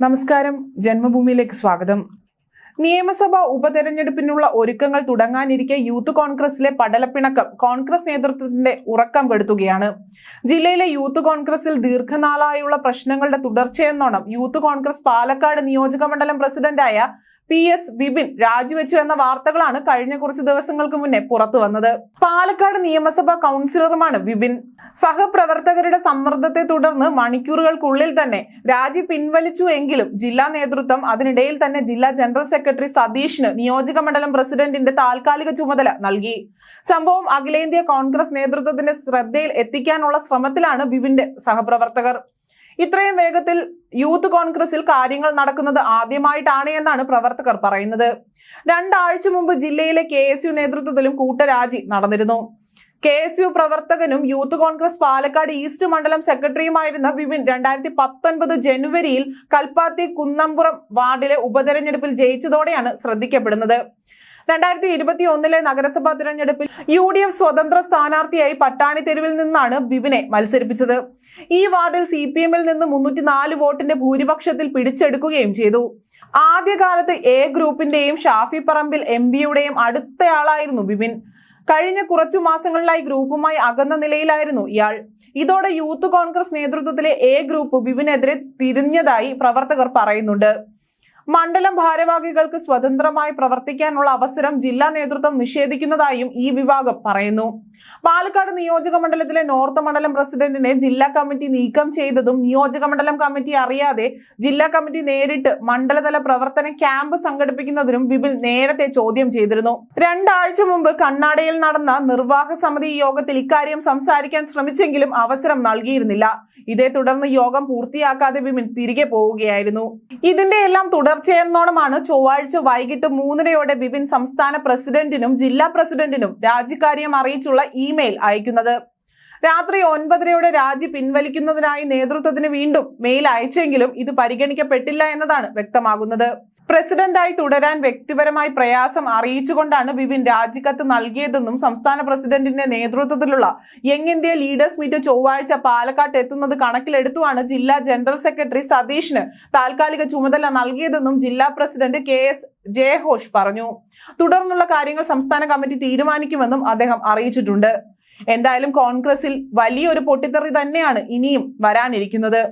നമസ്കാരം. ജന്മഭൂമിയിലേക്ക് സ്വാഗതം. നിയമസഭാ ഉപതെരഞ്ഞെടുപ്പിനുള്ള ഒരുക്കങ്ങൾ തുടങ്ങാനിരിക്കെ യൂത്ത് കോൺഗ്രസിലെ പടലപ്പിണക്കം കോൺഗ്രസ് നേതൃത്വത്തിന്റെ ഉറക്കം കെടുത്തുകയാണ്. ജില്ലയിലെ യൂത്ത് കോൺഗ്രസിൽ ദീർഘനാളായുള്ള പ്രശ്നങ്ങളുടെ തുടർച്ചയെന്നോണം യൂത്ത് കോൺഗ്രസ് പാലക്കാട് നിയോജക മണ്ഡലം പ്രസിഡന്റായ പി എസ് ബിബിൻ രാജിവെച്ചു എന്ന വാർത്തകളാണ് കഴിഞ്ഞ കുറച്ച് ദിവസങ്ങൾക്ക് മുന്നേ പുറത്തു വന്നത്. പാലക്കാട് നിയമസഭാ കൗൺസിലറുമാണ് ബിബിൻ സഹപ്രവർത്തകരുടെ സമ്മർദ്ദത്തെ തുടർന്ന് മണിക്കൂറുകൾക്കുള്ളിൽ തന്നെ രാജി പിൻവലിച്ചു എങ്കിലും ജില്ലാ നേതൃത്വം അതിനിടയിൽ തന്നെ ജില്ലാ ജനറൽ സെക്രട്ടറി സതീഷിന് നിയോജക മണ്ഡലം പ്രസിഡന്റിന്റെ താൽക്കാലിക ചുമതല നൽകി. സംഭവം അഖിലേന്ത്യാ കോൺഗ്രസ് നേതൃത്വത്തിന്റെ ശ്രദ്ധയിൽ എത്തിക്കാനുള്ള ശ്രമത്തിലാണ് ബിബിന്റെ സഹപ്രവർത്തകർ. ഇത്രയും വേഗത്തിൽ യൂത്ത് കോൺഗ്രസിൽ കാര്യങ്ങൾ നടക്കുന്നത് ആദ്യമായിട്ടാണ് എന്നാണ് പ്രവർത്തകർ പറയുന്നത്. രണ്ടാഴ്ച മുമ്പ് ജില്ലയിലെ കെ എസ് യു നേതൃത്വത്തിലും കൂട്ടരാജി നടന്നിരുന്നു. കെ എസ് യു പ്രവർത്തകനും യൂത്ത് കോൺഗ്രസ് പാലക്കാട് ഈസ്റ്റ് മണ്ഡലം സെക്രട്ടറിയുമായിരുന്ന ബിപിൻ രണ്ടായിരത്തി പത്തൊൻപത് ജനുവരിയിൽ കൽപ്പാത്തി കുന്നംപുറം വാർഡിലെ ഉപതെരഞ്ഞെടുപ്പിൽ ജയിച്ചതോടെയാണ് ശ്രദ്ധിക്കപ്പെടുന്നത്. രണ്ടായിരത്തി ഇരുപത്തി ഒന്നിലെ നഗരസഭാ തിരഞ്ഞെടുപ്പിൽ യു ഡി എഫ് സ്വതന്ത്ര സ്ഥാനാർത്ഥിയായി പട്ടാണി തെരുവിൽ നിന്നാണ് ബിബിനെ മത്സരിപ്പിച്ചത്. ഈ വാർഡിൽ സി പി എമ്മിൽ നിന്ന് മുന്നൂറ്റി നാല് വോട്ടിന്റെ ഭൂരിപക്ഷത്തിൽ പിടിച്ചെടുക്കുകയും ചെയ്തു. ആദ്യകാലത്ത് എ ഗ്രൂപ്പിന്റെയും ഷാഫി പറമ്പിൽ എം പിയുടെയും അടുത്തയാളായിരുന്നു ബിബിൻ കഴിഞ്ഞ കുറച്ചു മാസങ്ങളിലായി ഗ്രൂപ്പുമായി അകന്ന നിലയിലായിരുന്നു ഇയാൾ. ഇതോടെ യൂത്ത് കോൺഗ്രസ് നേതൃത്വത്തിലെ എ ഗ്രൂപ്പ് ബിബിനെതിരെ തിരിഞ്ഞതായി പ്രവർത്തകർ പറയുന്നുണ്ട്. മണ്ഡലം ഭാരവാഹികൾക്ക് സ്വതന്ത്രമായി പ്രവർത്തിക്കാനുള്ള അവസരം ജില്ലാ നേതൃത്വം നിഷേധിക്കുന്നതായും ഈ വിഭാഗം പറയുന്നു. പാലക്കാട് നിയോജക മണ്ഡലത്തിലെ നോർത്ത് മണ്ഡലം പ്രസിഡന്റിനെ ജില്ലാ കമ്മിറ്റി നീക്കം ചെയ്തതും നിയോജക മണ്ഡലം കമ്മിറ്റി അറിയാതെ ജില്ലാ കമ്മിറ്റി നേരിട്ട് മണ്ഡലതല പ്രവർത്തന ക്യാമ്പ് സംഘടിപ്പിക്കുന്നതിനും വിപിൽ നേരത്തെ ചോദ്യം ചെയ്തിരുന്നു. രണ്ടാഴ്ച മുമ്പ് കണ്ണാടയിൽ നടന്ന നിർവാഹക സമിതി യോഗത്തിൽ ഇക്കാര്യം സംസാരിക്കാൻ ശ്രമിച്ചെങ്കിലും അവസരം നൽകിയിരുന്നില്ല. ഇതേ തുടർന്ന് യോഗം പൂർത്തിയാക്കാതെ വിമിൻ തിരികെ പോവുകയായിരുന്നു. ഇതിന്റെ എല്ലാം തുടർച്ചയെന്നോണമാണ് ചൊവ്വാഴ്ച വൈകിട്ട് മൂന്നരയോടെ വിപിൻ സംസ്ഥാന പ്രസിഡന്റിനും ജില്ലാ പ്രസിഡന്റിനും രാജിക്കാര്യം അറിയിച്ചുള്ള ഇമെയിൽ അയക്കുന്നത്. രാത്രി ഒൻപതരയോടെ രാജി പിൻവലിക്കുന്നതിനായി നേതൃത്വത്തിന് വീണ്ടും മെയിൽ അയച്ചെങ്കിലും ഇത് പരിഗണിക്കപ്പെട്ടില്ല എന്നതാണ് വ്യക്തമാകുന്നത്. പ്രസിഡന്റായി തുടരാൻ വ്യക്തിപരമായി പ്രയാസം അറിയിച്ചുകൊണ്ടാണ് ബിപിൻ രാജിക്കത്ത് നൽകിയതെന്നും സംസ്ഥാന പ്രസിഡന്റിന്റെ നേതൃത്വത്തിലുള്ള യങ് ഇന്ത്യ ലീഡേഴ്സ് മീറ്റ് ചൊവ്വാഴ്ച പാലക്കാട്ട് എത്തുന്നത് കണക്കിലെടുത്തുമാണ് ജില്ലാ ജനറൽ സെക്രട്ടറി സതീഷിന് താൽക്കാലിക ചുമതല നൽകിയതെന്നും ജില്ലാ പ്രസിഡന്റ് കെ എസ് ജയഘോഷ് പറഞ്ഞു. തുടർന്നുള്ള കാര്യങ്ങൾ സംസ്ഥാന കമ്മിറ്റി തീരുമാനിക്കുമെന്നും അദ്ദേഹം അറിയിച്ചിട്ടുണ്ട്. എന്തായാലും കോൺഗ്രസിൽ വലിയൊരു പൊട്ടിത്തെറി തന്നെയാണ് ഇനിയും വരാനിരിക്കുന്നത്.